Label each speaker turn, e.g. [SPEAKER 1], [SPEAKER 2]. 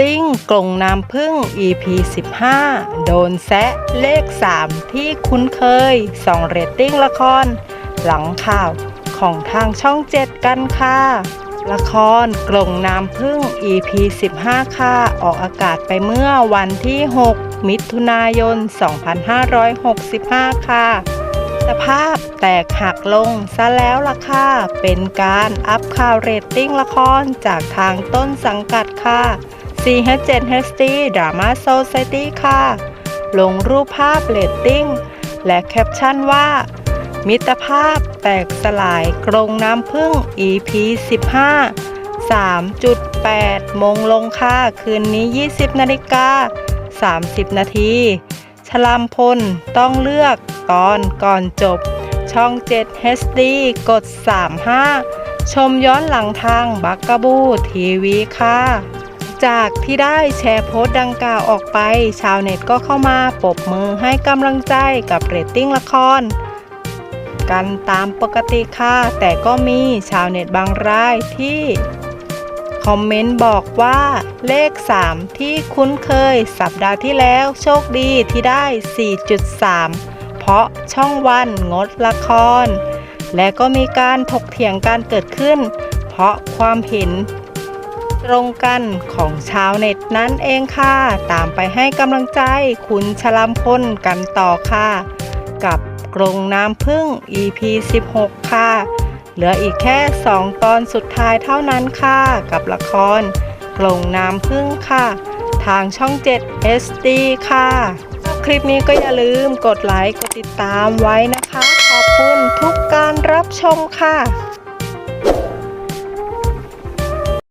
[SPEAKER 1] ติ้งกลงน้ำพึ่ง EP 15 โดนแซะเลข 3 ที่คุ้นเคยสองเรตติ้งละคร หลังข่าวของทางช่อง 7 กันค่ะ ละครกลงน้ำพึ่ง EP 15 ค่ะ ออกอากาศไปเมื่อวันที่ 6 มิถุนายน 2565 ค่ะสภาพแตกหักลงซะแล้วล่ะค่ะ เป็นการอัพข่าวเรตติ้งละครจากทางต้นสังกัดค่ะ CH7HD Drama Society ค่ะ ลงรูปภาพเรตติ้ง และแคปชั่นว่า มิตรภาพแตกสลายกรงน้ำพึ่ง EP 15 3.8 มงลงค่ะ คืนนี้ 20 นาฬิกา 30 นาทีชลามพลต้องเลือกตอนก่อนจบ ช่อง 7 HD กด 35 ชมย้อนหลังทางบักกะบูทีวีค่ะ จากที่ได้แชร์โพสต์ดังกล่าวออกไป ชาวเน็ตก็เข้ามาปบมือให้กำลังใจกับเรตติ้งละคร กันตามปกติค่ะ แต่ก็มีชาวเน็ตบางรายที่คอมเมนต์บอกว่าเลข 3 ที่คุ้นเคยสัปดาห์ที่แล้วโชคดีที่ได้ 4.3 เพราะช่องวันงดละคร และก็มีการถกเถียงการเกิดขึ้น เพราะความเห็น ตรงกันของชาวเน็ตนั่นเองค่ะ ตามไปให้กำลังใจคุณชลามพลกันต่อค่ะ กับกรงน้ำพึ่ง EP 16 ค่ะ เหลืออีกแค่ 2 ตอนสุดท้ายเท่านั้นค่ะ กับละครกรงน้ำพึ่งค่ะ ทางช่อง 7 SD ค่ะชอบคลิปนี้ก็อย่าลืมกดไลค์ กดติดตามไว้นะคะ ขอบคุณทุกการรับชมค่ะ